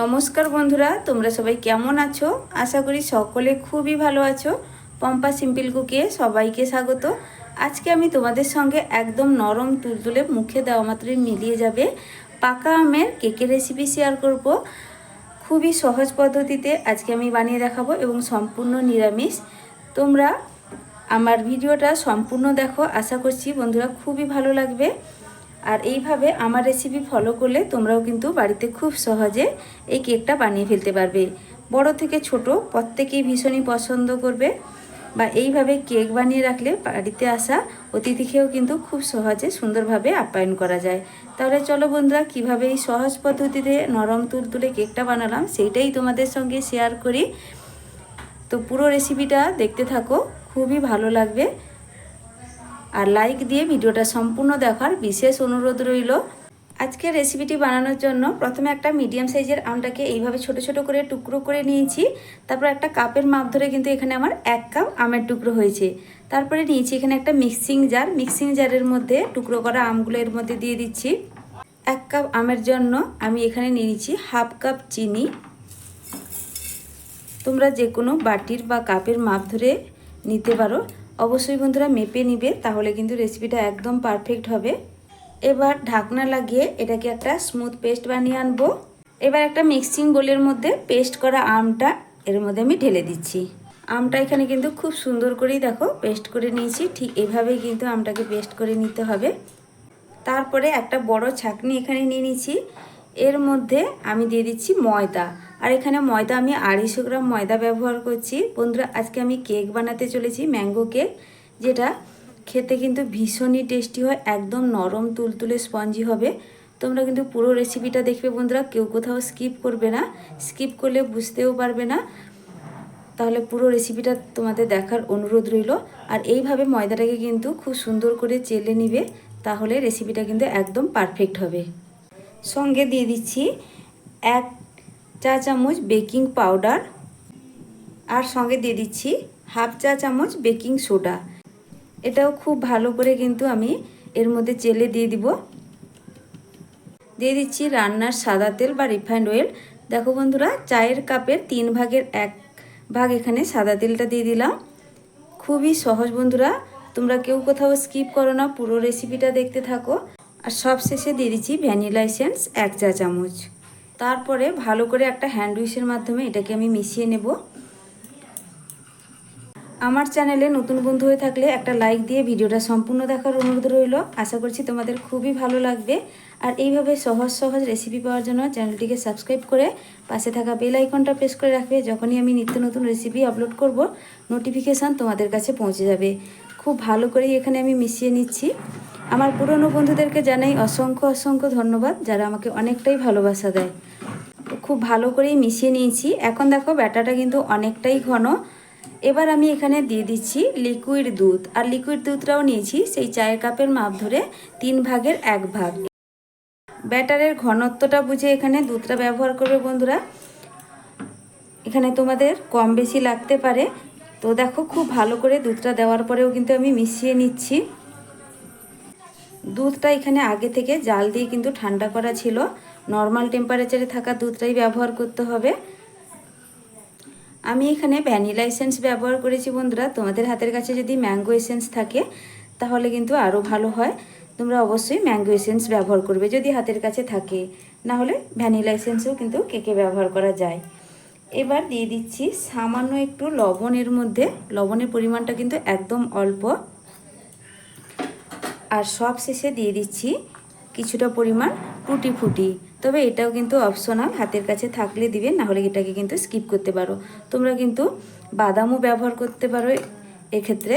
নমস্কার বন্ধুরা, তোমরা সবাই কেমন আছো? আশা করি সকলে খুবই ভালো আছো। পম্পা সিম্পল কুকে সবাইকে স্বাগত। আজকে আমি তোমাদের সঙ্গে একদম নরম তুলতুলে মুখে দেওয়া মাত্রই মিলিয়ে যাবে পাকা আমের কেকের রেসিপি শেয়ার করব। খুবই সহজ পদ্ধতিতে আজকে আমি বানিয়ে দেখাবো এবং সম্পূর্ণ নিরামিষ। তোমরা আমার ভিডিওটা সম্পূর্ণ দেখো, আশা করছি বন্ধুরা খুবই ভালো লাগবে। আর এইভাবে আমার রেসিপি ফলো করলে তোমরাও কিন্তু বাড়িতে খুব সহজে এই কেকটা বানিয়ে ফেলতে পারবে। বড় থেকে ছোট প্রত্যেকেই ভীষণই পছন্দ করবে বা এইভাবে কেক বানিয়ে রাখলে বাড়িতে আসা অতিথিকেও কিন্তু খুব সহজে সুন্দরভাবে আপ্যায়ন করা যায়। তাহলে চলো বন্ধুরা, কীভাবে এই সহজ পদ্ধতিতে নরম তুলতুলে কেকটা বানালাম সেইটাই তোমাদের সঙ্গে শেয়ার করি। তো পুরো রেসিপিটা দেখতে থাকো, খুবই ভালো লাগবে। আর লাইক দিয়ে ভিডিওটা সম্পূর্ণ দেখার বিশেষ অনুরোধ রইল। আজকে রেসিপিটি বানানোর জন্য প্রথমে একটা মিডিয়াম সাইজের আমটাকে এইভাবে ছোট ছোট করে টুকরো করে নিয়েছি। তারপর একটা কাপের মাপ ধরে কিন্তু এখানে আমার এক কাপ আমের টুকরো হয়েছে। তারপরে নিয়েছি এখানে একটা মিক্সিং জার মিক্সিং জারের মধ্যে টুকরো করা আমগুলো এর মধ্যে দিয়ে দিচ্ছি। এক কাপ আমের জন্য আমি এখানে নিয়ে নিচ্ছি হাফ কাপ চিনি। তোমরা যে কোনো বাটির বা কাপের মাপ ধরে নিতে পারো। অবশ্যই বন্ধুরা মেপে নিবে, তাহলে কিন্তু রেসিপিটা একদম পারফেক্ট হবে। এবার ঢাকনা লাগিয়ে এটাকে একটা স্মুথ পেস্ট বানিয়ে আনব। এবার একটা মিক্সিং বোলের মধ্যে পেস্ট করা আমটা, এর মধ্যে আমি ঢেলে দিচ্ছি। আমটা এখানে কিন্তু খুব সুন্দর করেই দেখো পেস্ট করে নিয়েছি, ঠিক এভাবেই কিন্তু আমটাকে পেস্ট করে নিতে হবে। তারপরে একটা বড় ছাকনি এখানে নিয়ে নিচ্ছি এর মধ্যে আমি দিয়ে দিচ্ছি ময়দা। আর এখানে ময়দা আমি আড়াইশো গ্রাম ময়দা ব্যবহার করছি। বন্ধুরা, আজকে আমি কেক বানাতে চলেছি, ম্যাঙ্গো কেক, যেটা খেতে কিন্তু ভীষণই টেস্টি হয়, একদম নরম, তুলতুলে, স্পঞ্জি হবে। তোমরা কিন্তু পুরো রেসিপিটা দেখবে বন্ধুরা, কেউ কোথাও স্কিপ করবে না স্কিপ করলে বুঝতেও পারবে না। তাহলে পুরো রেসিপিটা তোমাদের দেখার অনুরোধ রইল। আর এইভাবে ময়দাটাকে কিন্তু খুব সুন্দর করে চেলে নিবে, তাহলে রেসিপিটা কিন্তু একদম পারফেক্ট হবে। সঙ্গে দিয়ে দিচ্ছি এক চা চামচ বেকিং পাউডার আর সঙ্গে দিয়ে দিচ্ছি হাফ চা চামচ বেকিং সোডা। এটাও খুব ভালো করে কিন্তু আমি এর মধ্যে চেলে দিয়ে দিব। দিয়ে দিচ্ছি রান্নার সাদা তেল বা রিফাইন্ড অয়েল। দেখো বন্ধুরা, চায়ের কাপের তিন ভাগের এক ভাগ এখানে সাদা তেলটা দিয়ে দিলাম। খুবই সহজ বন্ধুরা, তোমরা কেউ কোথাও স্কিপ করো না, পুরো রেসিপিটা দেখতে থাকো। আর সব শেষে দিয়ে দিচ্ছি ভ্যানিলা এসেন্স এক চা চামচ। তারপরে ভালো করে একটা হ্যান্ড উইশের মাধ্যমে এটাকে আমি মিশিয়ে নেব। আমার চ্যানেলে নতুন বন্ধু হয়ে থাকলে একটা লাইক দিয়ে ভিডিওটা সম্পূর্ণ দেখার অনুরোধ রইল। আশা করছি তোমাদের খুবই ভালো লাগবে। আর এইভাবে সহজ সহজ রেসিপি পাওয়ার জন্য চ্যানেলটিকে সাবস্ক্রাইব করে পাশে থাকা বেল আইকনটা প্রেস করে রাখবে। যখনই আমি নিত্য নতুন রেসিপি আপলোড করব নোটিফিকেশান তোমাদের কাছে পৌঁছে যাবে। খুব ভালো করেই এখানে আমি মিশিয়ে নিচ্ছি। আমার পুরনো বন্ধুদেরকে জানাই অসংখ্য অসংখ্য ধন্যবাদ, যারা আমাকে অনেকটাই ভালোবাসা দেয়। খুব ভালো করেই মিশিয়ে নিয়েছি। এখন দেখো, ব্যাটাটা কিন্তু অনেকটাই ঘন। এবার আমি এখানে দিয়ে দিচ্ছি লিকুইড দুধ। আর লিকুইড দুধটাও নিয়েছি সেই চায়ের কাপের মাপ ধরে তিন ভাগের এক ভাগ। ব্যাটারের ঘনত্বটা বুঝে এখানে দুধটা ব্যবহার করবে বন্ধুরা। এখানে তোমাদের কম বেশি লাগতে পারে। তো দেখো, খুব ভালো করে দুধটা দেওয়ার পরেও কিন্তু আমি মিশিয়ে নিচ্ছি। দুধটা এখানে আগে থেকে জাল দিয়ে কিন্তু ঠান্ডা করা ছিল। নর্মাল টেম্পারেচারে থাকা দুধটাই ব্যবহার করতে হবে। আমি এখানে ভ্যানিলা এসেন্স ব্যবহার করেছি বন্ধুরা। তোমাদের হাতের কাছে যদি ম্যাঙ্গো এসেন্স থাকে, তাহলে কিন্তু আরও ভালো হয়। তোমরা অবশ্যই ম্যাঙ্গো এসেন্স ব্যবহার করবে যদি হাতের কাছে থাকে। না হলে ভ্যানিলা এসেন্সও কিন্তু কেকে ব্যবহার করা যায়। এবার দিয়ে দিচ্ছি সামান্য একটু লবণের মধ্যে। লবণের পরিমাণটা কিন্তু একদম অল্প। আর সব শেষে দিয়ে দিচ্ছি কিছুটা পরিমাণ টুটি ফুটি। তবে এটাও কিন্তু অপশনাল হাতের কাছে থাকলে দিবে না হলে এটাকে কিন্তু স্কিপ করতে পারো। তোমরা কিন্তু বাদামও ব্যবহার করতে পারো এক্ষেত্রে।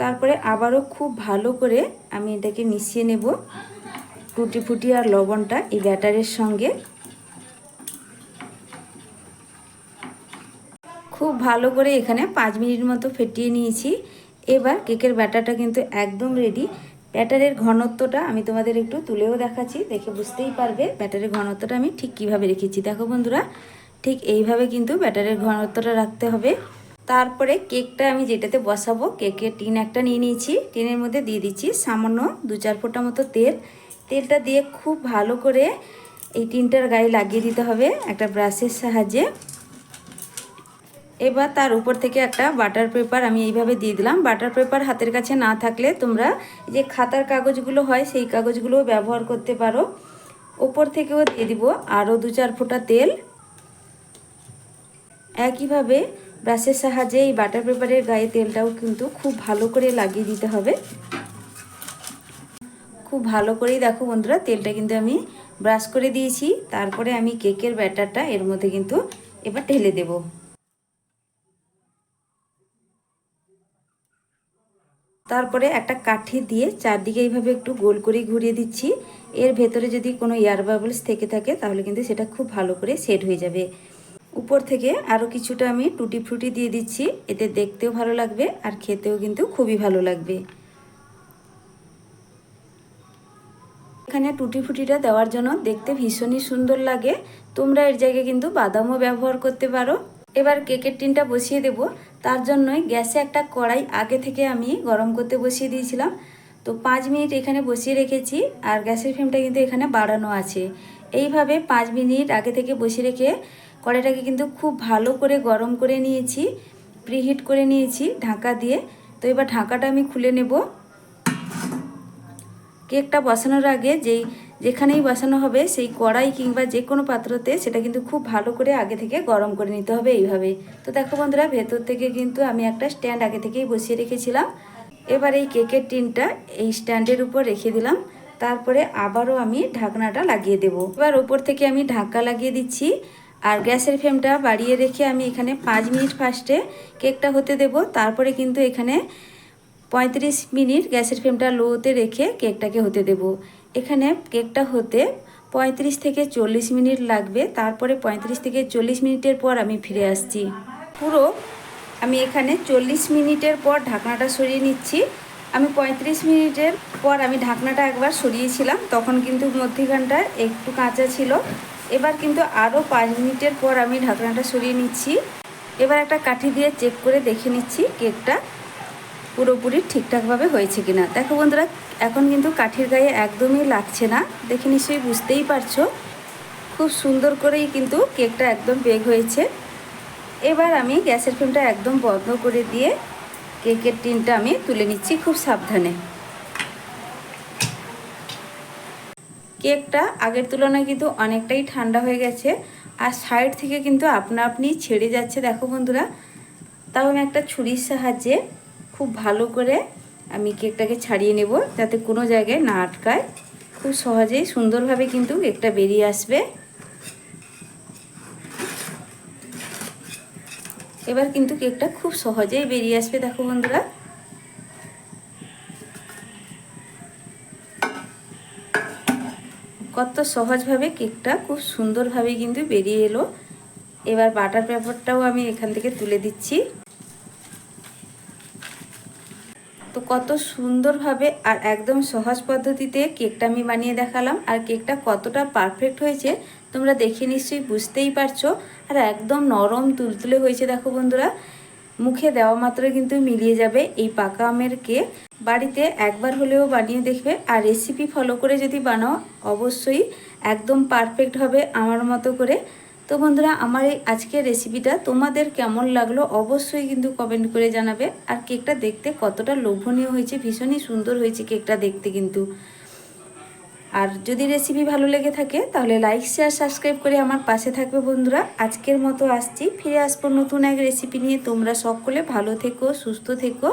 তারপরে আবারও খুব ভালো করে আমি এটাকে মিশিয়ে নেব। টুটি ফুটি আর লবণটা এই ব্যাটারের সঙ্গে। খুব ভালো করে এখানে পাঁচ মিনিট মতো ফেটিয়ে নিয়েছি। এবার কেকের ব্যাটারটা কিন্তু একদম রেডি ব্যাটারের ঘনত্বটা আমি তোমাদের একটু তুলেও দেখাচ্ছি, দেখে বুঝতেই পারবে ব্যাটারের ঘনত্বটা আমি ঠিক কীভাবে রেখেছি। দেখো বন্ধুরা, ঠিক এইভাবে কিন্তু ব্যাটারের ঘনত্বটা রাখতে হবে। তারপরে কেকটা আমি যেটাতে বসাবো, কেকের টিন একটা নিয়ে নিয়েছি। টিনের মধ্যে দিয়ে দিচ্ছি সামান্য দু চার ফোঁটা মতো তেল। তেলটা দিয়ে খুব ভালো করে এই টিনটার গায়ে লাগিয়ে দিতে হবে একটা ব্রাশের সাহায্যে। এবার তার উপর থেকে একটা বাটার পেপার আমি এইভাবে দিয়ে দিলাম। বাটার পেপার হাতের কাছে না থাকলে তোমরা যে খাতার কাগজগুলো হয় সেই কাগজগুলোও ব্যবহার করতে পারো। ওপর থেকেও দিয়ে দিব আরও দু চার ফোঁটা তেল। একইভাবে ব্রাশের সাহায্যে এই বাটার পেপারের গায়ে তেলটাও কিন্তু খুব ভালো করে লাগিয়ে দিতে হবে। খুব ভালো করেই দেখো বন্ধুরা, তেলটা কিন্তু আমি ব্রাশ করে দিয়েছি। তারপরে আমি কেকের ব্যাটারটা এর মধ্যে কিন্তু এবার ঢেলে দেবো। তারপরে একটা কাঠি দিয়ে চারদিকে এইভাবে একটু গোল করে ঘুরিয়ে দিচ্ছি। এর ভেতরে যদি কোনো এয়ার বাবলস থেকে থাকে, তাহলে কিন্তু সেটা খুব ভালো করে সেট হয়ে যাবে। উপর থেকে আরও কিছুটা আমি টুটি ফ্রুটি দিয়ে দিচ্ছি। এতে দেখতেও ভালো লাগবে আর খেতেও কিন্তু খুবই ভালো লাগবে। এখানে টুটি ফুটিটা দেওয়ার জন্য দেখতে ভীষণই সুন্দর লাগে। তোমরা এর জায়গায় কিন্তু বাদামও ব্যবহার করতে পারো। এবার কেকের টিনটা বসিয়ে দেব। তার জন্যই গ্যাসে একটা কড়াই আগে থেকে আমি গরম করতে বসিয়ে দিয়েছিলাম। তো পাঁচ মিনিট এখানে বসিয়ে রেখেছি আর গ্যাসের ফ্লেমটা কিন্তু এখানে বাড়ানো আছে। এইভাবে পাঁচ মিনিট আগে থেকে বসিয়ে রেখে কড়াইটাকে কিন্তু খুব ভালো করে গরম করে নিয়েছি, প্রিহিট করে নিয়েছি ঢাকা দিয়ে। তো এবার ঢাকাটা আমি খুলে নেব। কেকটা বসানোর আগে যেই যেখানেই বসানো হবে, সেই কড়াই কিংবা যে কোনো পাত্রতে সেটা কিন্তু খুব ভালো করে আগে থেকে গরম করে নিতে হবে এইভাবে। তো দেখো বন্ধুরা, ভেতর থেকে কিন্তু আমি একটা স্ট্যান্ড আগে থেকেই বসিয়ে রেখেছিলাম। এবার এই কেকের টিনটা এই স্ট্যান্ডের উপর রেখে দিলাম। তারপরে আবারও আমি ঢাকনাটা লাগিয়ে দেব। এবার ওপর থেকে আমি ঢাকা লাগিয়ে দিচ্ছি। আর গ্যাসের ফ্লেমটা বাড়িয়ে রেখে আমি এখানে পাঁচ মিনিট ফার্স্টে কেকটা হতে দেব। তারপরে কিন্তু এখানে পঁয়ত্রিশ মিনিট গ্যাসের ফ্লেমটা লোতে রেখে কেকটাকে হতে দেব। এখানে কেকটা হতে পঁয়ত্রিশ থেকে চল্লিশ মিনিট লাগবে। তারপরে পঁয়ত্রিশ থেকে চল্লিশ মিনিটের পর আমি ফিরে আসছি। পুরো আমি এখানে চল্লিশ মিনিটের পর ঢাকনাটা সরিয়ে নিচ্ছি। আমি পঁয়ত্রিশ মিনিটের পর আমি ঢাকনাটা একবার সরিয়েছিলাম, তখন কিন্তু মধ্যিখানটা একটু কাঁচা ছিল। এবার কিন্তু আরও পাঁচ মিনিটের পর আমি ঢাকনাটা সরিয়ে নিচ্ছি। এবার একটা কাঠি দিয়ে চেক করে দেখে নিচ্ছি কেকটা। পুরোপুরি ঠিকঠাকভাবে হয়েছে কিনা। দেখো বন্ধুরা, এখন কিন্তু কাঠির গায়ে একদমই লাগছে না। দেখে নিশ্চয়ই বুঝতেই পারছ। খুব সুন্দর করেই কিন্তু কেকটা একদম বেগ হয়েছে। এবার আমি গ্যাসের ফ্লেমটা একদম বন্ধ করে দিয়ে কেকের টিনটা আমি তুলে নিচ্ছি খুব সাবধানে। কেকটা আগের তুলনায় কিন্তু অনেকটাই ঠান্ডা হয়ে গেছে আর সাইড থেকে কিন্তু আপনা আপনি ছেড়ে যাচ্ছে। দেখো বন্ধুরা, তাও আমি একটা ছুরির সাহায্যে খুব ভালো করে আমি কেকটাকে ছাড়িয়ে নেব যাতে কোনো জায়গায় না আটকায়। খুব সহজেই সুন্দরভাবে কিন্তু কেকটা বেরিয়ে আসবে। এবার কিন্তু কেকটা খুব সহজেই বেরিয়ে আসবে, দেখো বন্ধুরা। কত সহজভাবে কেকটা খুব সুন্দরভাবে কিন্তু বেরিয়ে এলো। এবার বাটার পেপারটাও আমি এখান থেকে তুলে দিচ্ছি। তো কত সুন্দরভাবে আর একদম সহজ পদ্ধতিতে কেকটা আমি বানিয়ে দেখালাম। আর কেকটা কতটা পারফেক্ট হয়েছে, তোমরা দেখে নিশ্চয়ই বুঝতেই পারছ। আর একদম নরম তুলতুলে হয়েছে, দেখো বন্ধুরা। মুখে দেওয়া মাত্র কিন্তু মিলিয়ে যাবে এই পাকা আমের কেক। বাড়িতে একবার হলেও বানিয়ে দেখবে। আর রেসিপি ফলো করে যদি বানাও, অবশ্যই একদম পারফেক্ট হবে আমার মতো করে। তো বন্ধুরা, আমার এই আজকের রেসিপিটা তোমাদের কেমন লাগল অবশ্যই কিন্তু কমেন্ট করে জানাবে। আর কেকটা দেখতে কতটা লোভনীয় হয়েছে, ভীষণই সুন্দর হয়েছে কেকটা দেখতে কিন্তু। আর যদি রেসিপি ভালো লেগে থাকে, তাহলে লাইক শেয়ার সাবস্ক্রাইব করে আমার পাশে থাকবে বন্ধুরা। আজকের মতো আসছি, ফিরে আসব নতুন এক রেসিপি নিয়ে। তোমরা সকলে ভালো থেকো, সুস্থ থেকো।